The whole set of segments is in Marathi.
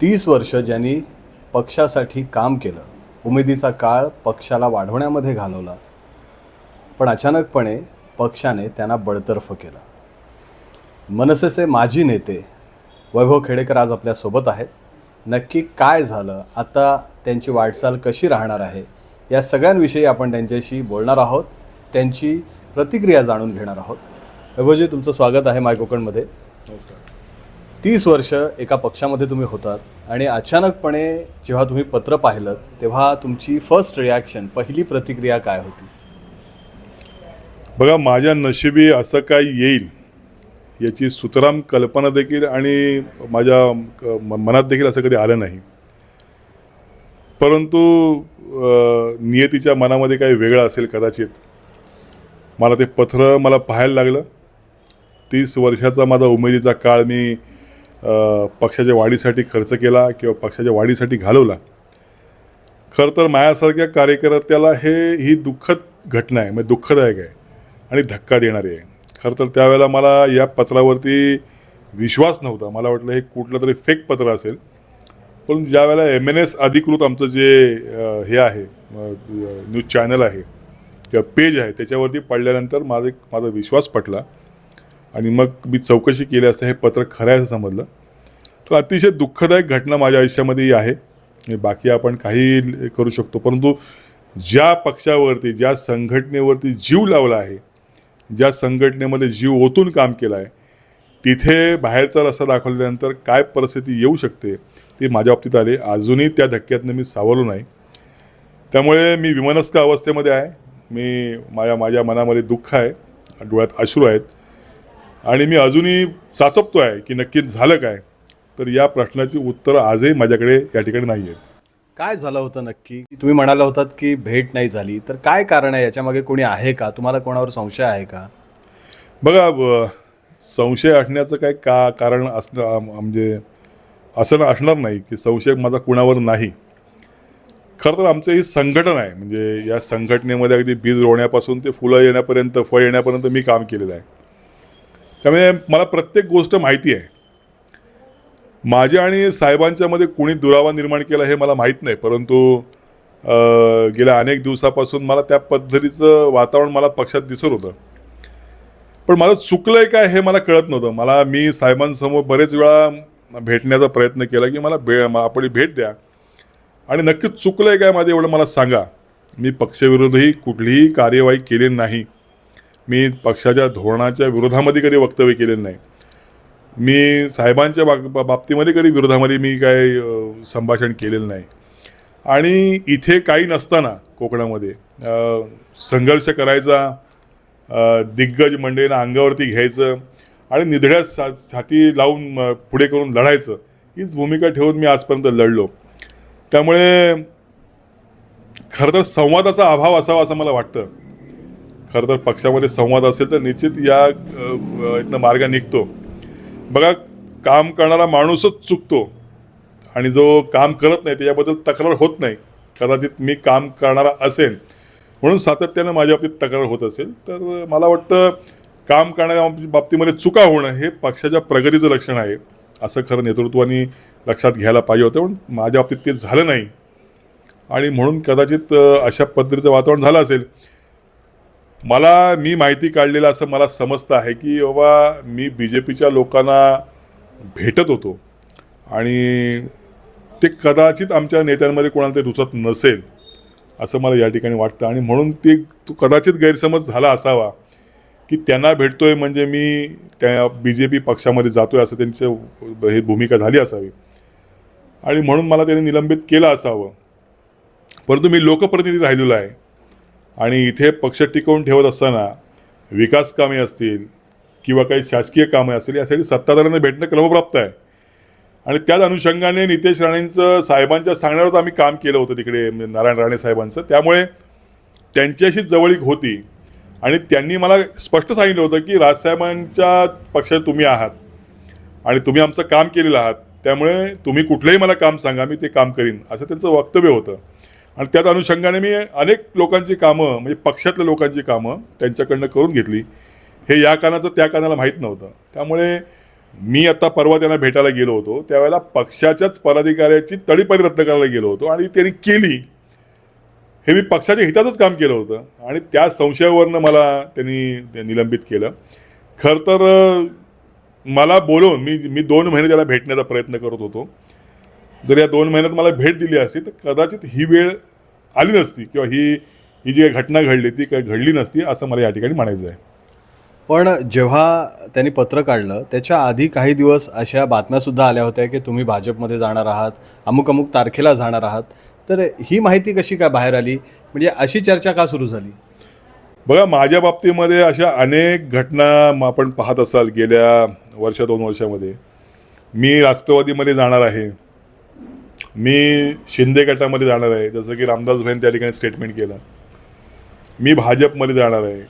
तीस वर्ष ज्यांनी पक्षासाठी काम केलं उमेदीचा काळ पक्षाला वाढवण्यामध्ये घालवला पण अचानकपणे पक्षाने त्यांना बडतर्फ केलं. मनसेचे माजी नेते वैभव खेडेकर आज आपल्यासोबत आहेत. नक्की काय झालं? आता त्यांची वाटचाल कशी राहणार आहे? या सगळ्यांविषयी आपण त्यांच्याशी बोलणार आहोत. त्यांची प्रतिक्रिया जाणून घेणार आहोत. वैभवजी तुमचं स्वागत आहे माय कोकणमध्ये. नमस्कार. तीस वर्ष एका पक्षामध्ये तुम्ही होतात आणि अचानकपणे जेव्हा तुम्ही पत्र पाहिलं तेव्हा तुमची फर्स्ट रिॲक्शन पहिली प्रतिक्रिया काय होती? बघा माझ्या नशिबी असं काय येईल याची सुतराम कल्पना देखील आणि माझ्या क- मनात देखील असं कधी आलं नाही. परंतु नियतीच्या मनामध्ये काही वेगळं असेल कदाचित. मला ते पत्र मला पाहायला लागलं. तीस वर्षाचा माझा उमेदीचा काळ मी पक्षाच्या वाढीसाठी खर्च केला किंवा पक्षाच्या वाढीसाठी घालवला. खरं तर माझ्यासारख्या कार्यकर्त्याला हे ही दुःखद घटना आहे म्हणजे दुःखदायक आहे आणि धक्का देणारी आहे. खरं तर त्यावेळेला मला या पत्रावरती विश्वास नव्हता. मला वाटलं हे कुठलं तरी फेक पत्र असेल. पण ज्यावेळेला एम एन एस अधिकृत आमचं जे हे आहे न्यूज चॅनल आहे किंवा पेज आहे त्याच्यावरती पडल्यानंतर माझे माझा विश्वास पटला. आणि मग मी चौकशी केली असता हे पत्र खरं आहे असं समजलं. तर अतिशय दुःखदायक घटना माझ्या आयुष्यामध्येही आहे. हे बाकी आपण काही करू शकतो. परंतु ज्या पक्षावरती ज्या संघटनेवरती जीव लावला आहे ज्या संघटनेमध्ये जीव ओतून काम केलं आहे तिथे बाहेरचा रस्ता दाखवल्यानंतर काय परिस्थिती येऊ शकते ती माझ्या बाबतीत आली. अजूनही त्या धक्क्यातनं मी सावरलो नाही. त्यामुळे मी विमनस्क अवस्थेमध्ये आहे. मी माझ्या माझ्या मनामध्ये दुःख आहे. डोळ्यात अश्रू आहेत. आणि मी अजूनही चाचपतो आहे की नक्की झालं काय तर या प्रश्नाची उत्तरं आजही माझ्याकडे या ठिकाणी नाही आहेत काय झालं होतं नक्की? तुम्ही म्हणाला होतात की भेट नाही झाली तर काय कारण आहे? याच्यामागे कोणी आहे का? तुम्हाला कोणावर संशय आहे का? बघा संशय असण्याचं काही का कारण असणं म्हणजे असं असणार नाही की संशय माझा कुणावर नाही. खरं तर आमचं ही संघटन आहे म्हणजे या संघटनेमध्ये अगदी बीज रोवण्यापासून ते फुलं येण्यापर्यंत फळ येण्यापर्यंत मी काम केलेलं आहे. त्यामुळे मला प्रत्येक गोष्ट माहिती आहे. माझ्या आणि साहेबांच्यामध्ये कोणी दुरावा निर्माण केला हे मला माहीत नाही परंतु गेल्या अनेक दिवसापासून मला त्या पद्धतीचं वातावरण मला पक्षात दिसत होतं. पण माझं चुकलंय काय हे मला कळत नव्हतं. मला मी साहेबांसमोर बरेच वेळा भेटण्याचा प्रयत्न केला की मला भे आपण आपली भेट द्या. आणि नक्कीच चुकलंय काय माझं एवढं मला सांगा. मी पक्षविरोधी कुठलीही कार्यवाही केली नाही. मी पक्षाच्या धोरणाच्या विरोधामध्ये कधी वक्तव्य केलेलं नाही. मी साहेबांच्या बाब बाबतीमध्ये कधी विरोधामध्ये मी काय संभाषण केलेलं नाही. आणि इथे काही नसताना कोकणामध्ये संघर्ष करायचा दिग्गज मंडळींना अंगावरती घ्यायचं आणि निधड्या सा छाती लावून पुढे करून लढायचं हीच भूमिका ठेवून मी आजपर्यंत लढलो. त्यामुळे खरं तर संवादाचा अभाव असावा असं मला वाटतं. खरं तर पक्षामध्ये संवाद असेल तर निश्चित या इथनं मार्ग निघतो. बघा काम करणारा माणूसच चुकतो. आणि जो काम करत नाही त्याच्याबद्दल तक्रार होत नाही. कदाचित मी काम करणारा असेल म्हणून सातत्यानं माझ्या बाबतीत तक्रार होत असेल तर मला वाटतं काम करणाऱ्या बाबतीमध्ये चुका होणं हे पक्षाच्या प्रगतीचं लक्षण आहे. असं खरं नेतृत्वाने लक्षात घ्यायला पाहिजे होतं पण माझ्या बाबतीत ते झालं नाही. आणि म्हणून कदाचित अशा पद्धतीचं वातावरण झालं असेल मला मी माहिती काढलेलं असं मला समजतं आहे की बाबा मी बी जे पीच्या लोकांना भेटत होतो. आणि ते कदाचित आमच्या नेत्यांमध्ये कोणाला ते रुचत नसेल असं मला या ठिकाणी वाटतं. आणि म्हणून ते तो कदाचित गैरसमज झाला असावा की त्यांना भेटतोय म्हणजे मी त्या बी जे पी पक्षामध्ये जातोय असं त्यांचं हे भूमिका झाली असावी. आणि म्हणून मला त्यांनी निलंबित केलं असावं. परंतु मी लोकप्रतिनिधी राहिलेलो आहे. आणि इथे पक्ष टिकवून ठेवत असताना विकास कामे असतील किंवा काही शासकीय कामे असतील यासाठी सत्ताधाऱ्यांना भेटणं क्रमप्राप्त आहे. आणि त्याच अनुषंगाने नितेश राणेंचं साहेबांच्या सांगण्यावरच आम्ही काम केलं होतं तिकडे म्हणजे नारायण राणे साहेबांचं. त्यामुळे त्यांच्याशी जवळीक होती. आणि त्यांनी मला स्पष्ट सांगितलं होतं की राजसाहेबांच्या पक्षात तुम्ही आहात आणि तुम्ही आमचं काम केलेलं आहात. त्यामुळे तुम्ही कुठलंही मला काम सांगा मी ते काम करीन असं त्यांचं वक्तव्य होतं. आणि त्याच अनुषंगाने मी अनेक लोकांची कामं म्हणजे पक्षातल्या लोकांची कामं त्यांच्याकडनं करून घेतली. हे या कानाचं त्या कानाला माहीत नव्हतं. त्यामुळे मी आता परवा त्यांना भेटायला गेलो होतो. त्यावेळेला पक्षाच्याच पदाधिकाऱ्याची तडीपारी रद्द करायला गेलो होतो आणि त्यांनी केली. हे मी पक्षाच्या हिताचंच काम केलं होतं. आणि त्या संशयावरनं मला त्यांनी ते निलंबित केलं. खरं तर मला बोलवून मी मी दोन महिने त्याला भेटण्याचा प्रयत्न करत होतो. जर या दोन महिन्यात मला भेट दिली असती तर कदाचित ही वेळ आली नसती किंवा ही ही जी काही घटना घडली ती काही घडली नसती असं मला या ठिकाणी म्हणायचं आहे. पण जेव्हा त्यांनी पत्र काढलं त्याच्या आधी काही दिवस अशा बातम्यासुद्धा आल्या होत्या की तुम्ही भाजपमध्ये जाणार आहात अमुक अमुक तारखेला जाणार आहात. तर ही माहिती कशी काय बाहेर आली? म्हणजे अशी चर्चा का सुरू झाली? बघा माझ्या बाबतीमध्ये अशा अनेक घटना आपण पाहत असाल गेल्या वर्ष दोन वर्षामध्ये. मी राष्ट्रवादीमध्ये जाणार आहे. मी शिंदे गटामध्ये जाणार आहे. जसं की रामदास भाईन त्या ठिकाणी स्टेटमेंट केलं. मी भाजपमध्ये जाणार आहे.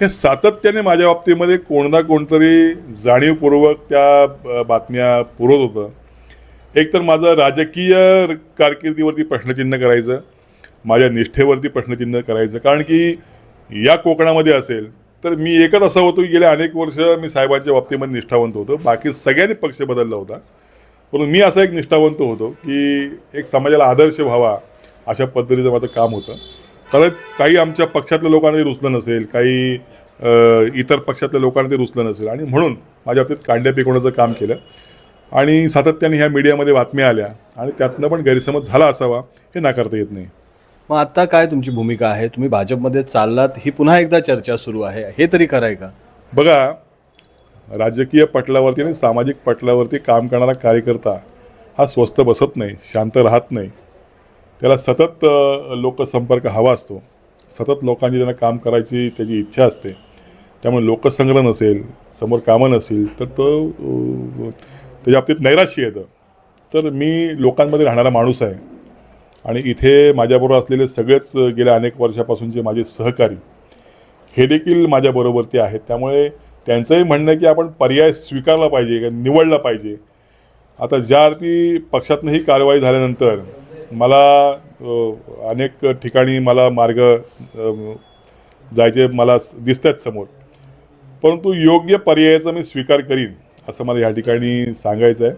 हे सातत्याने माझ्या बाबतीमध्ये कोण ना कोणतरी जाणीवपूर्वक त्या बातम्या पुरवत होतं. एक तर माझं राजकीय कारकिर्दीवरती प्रश्नचिन्ह करायचं. माझ्या निष्ठेवरती प्रश्नचिन्ह करायचं. कारण की या कोकणामध्ये असेल तर मी एकच असा होतो की गेल्या अनेक वर्ष मी साहेबांच्या बाबतीमध्ये निष्ठावंत होतो. बाकी सगळ्यांनी पक्ष बदलला होता. परंतु मी असा एक निष्ठावंत होतो की एक समाजाला आदर्श व्हावा अशा पद्धतीचं माझं काम होतं. कारण काही आमच्या पक्षातल्या लोकांना ते रुचलं नसेल काही इतर पक्षातल्या लोकांना ते रुचलं नसेल. आणि म्हणून माझ्या बाबतीत कांड्या पिकवण्याचं काम केलं. आणि सातत्याने ह्या मीडियामध्ये बातम्या आल्या आणि त्यातनं पण गैरसमज झाला असावा हे नाकारता येत नाही. मग आता काय तुमची भूमिका आहे? तुम्ही भाजपमध्ये चाललात ही पुन्हा एकदा चर्चा सुरू आहे. हे तरी आहे का? बघा राजकीय पटलावरती आणि सामाजिक पटलावरती काम करणारा कार्यकर्ता हा स्वस्त बसत नाही शांत राहत नाही. त्याला सतत लोकसंपर्क हवा असतो. सतत लोकांची त्यांना काम करायची त्याची इच्छा असते. त्यामुळे लोकसंग्रह नसेल समोर कामं नसेल तर तो त्याच्या बाबतीत नैराश्य येतं तर मी लोकांमध्ये राहणारा माणूस आहे. आणि इथे माझ्याबरोबर असलेले सगळेच गेल्या अनेक वर्षापासूनचे माझे सहकारी हे देखील माझ्याबरोबरती आहेत. त्यामुळे त्यांचंही म्हणणं आहे की आपण पर्याय स्वीकारला पाहिजे निवडला पाहिजे. आता ज्या अर्थी पक्षातनं ही कारवाई झाल्यानंतर मला अनेक ठिकाणी मला मार्ग जायचे मला दिसत आहेत समोर. परंतु योग्य पर्यायाचा मी स्वीकार करीन असं मला या ठिकाणी सांगायचं आहे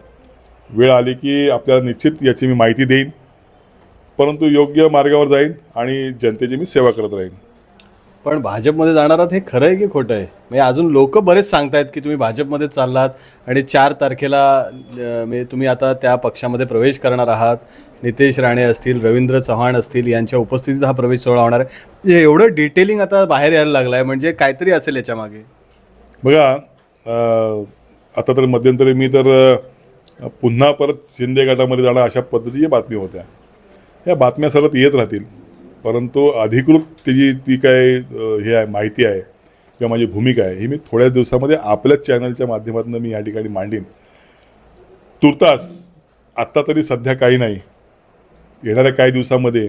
वेळ आली की आपल्याला निश्चित याची मी माहिती देईन. परंतु योग्य मार्गावर जाईन आणि जनतेची मी सेवा करत राहीन. पण भाजपमध्ये जाणार आहात हे खरं आहे की खोटं आहे? म्हणजे अजून लोक बरेच सांगतायत की तुम्ही भाजपमध्ये चाललात आणि चार तारखेला म्हणजे तुम्ही आता त्या पक्षामध्ये प्रवेश करणार आहात. नितेश राणे असतील रवींद्र चव्हाण असतील यांच्या उपस्थितीत हा प्रवेश सोहळा होणार आहे. म्हणजे एवढं डिटेलिंग आता बाहेर यायला लागलं आहे म्हणजे काहीतरी असेल याच्यामागे. बघा आता तर मध्यंतरी मी तर पुन्हा परत शिंदे गटामध्ये जाणं अशा पद्धतीच्या बातम्या होत्या. या बातम्या सतत येत राहतील. परंतु अधिकृत त्याची ती काय हे आहे माहिती आहे किंवा माझी भूमिका आहे ही मी थोड्या दिवसामध्ये आपल्याच चॅनलच्या माध्यमातून मी या ठिकाणी मांडीन. तुर्तास आत्ता तरी सध्या काही नाही. येणाऱ्या काही दिवसामध्ये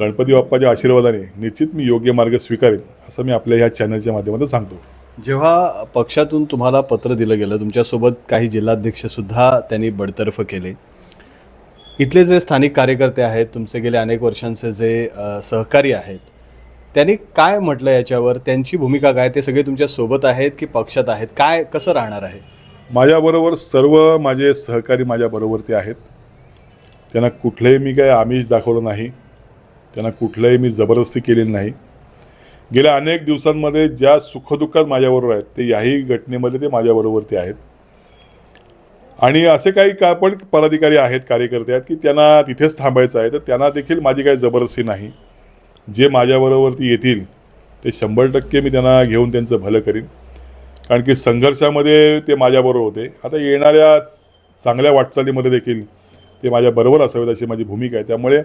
गणपती बाप्पाच्या आशीर्वादाने निश्चित मी योग्य मार्ग स्वीकारेन असं मी आपल्या ह्या चॅनलच्या माध्यमातून सांगतो. जेव्हा पक्षातून तुम्हाला पत्र दिलं गेलं तुमच्यासोबत काही जिल्हाध्यक्षसुद्धा त्यांनी बडतर्फ केले इथले जे स्थानिक कार्यकर्ते आहेत तुमचे गेले अनेक वर्षांचे जे सहकारी आहेत त्यांनी काय म्हटलं याच्यावर? त्यांची भूमिका काय? ते सगळे तुमच्यासोबत आहेत की पक्षात आहेत? काय कसं राहणार आहे? माझ्याबरोबर सर्व माझे सहकारी माझ्याबरोबर आहेत. त्यांना कुठलंही मी काय आमिष दाखवलं नाही. त्यांना कुठलंही मी जबरदस्ती केलेली नाही. गेल्या अनेक दिवसांमध्ये ज्या सुखदुःखात माझ्याबरोबर आहेत ते याही घटनेमध्ये ते माझ्याबरोबरती आहेत. आणि असे काही का पण पदाधिकारी आहेत कार्यकर्ते आहेत की त्यांना तिथेच थांबायचं आहे. तर त्यांना देखील माझी काही जबरदस्ती नाही. जे माझ्याबरोबरती येतील ते शंभर टक्के मी त्यांना घेऊन त्यांचं भलं करीन. कारण की संघर्षामध्ये ते माझ्याबरोबर होते. आता येणाऱ्या चांगल्या वाटचालीमध्ये देखील ते माझ्याबरोबर असावेत अशी माझी भूमिका आहे. त्यामुळे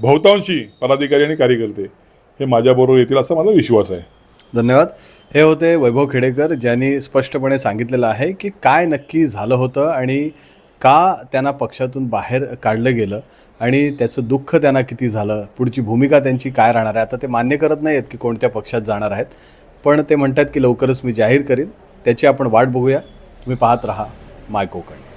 बहुतांशी पदाधिकारी आणि कार्यकर्ते हे माझ्याबरोबर येतील असा माझा विश्वास आहे. धन्यवाद. हे होते वैभव खेडेकर ज्यांनी स्पष्टपणे सांगितलेलं आहे की काय नक्की झालं होतं आणि का त्यांना पक्षातून बाहेर काढलं गेलं आणि त्याचं दुःख त्यांना किती झालं पुढची भूमिका त्यांची काय राहणार आहे? आता ते मान्य करत नाही आहेत की कोणत्या पक्षात जाणार आहेत पण ते म्हणतात की लवकरच मी जाहीर करीन. त्याची आपण वाट बघूया. तुम्ही पाहत राहा माय कोकण.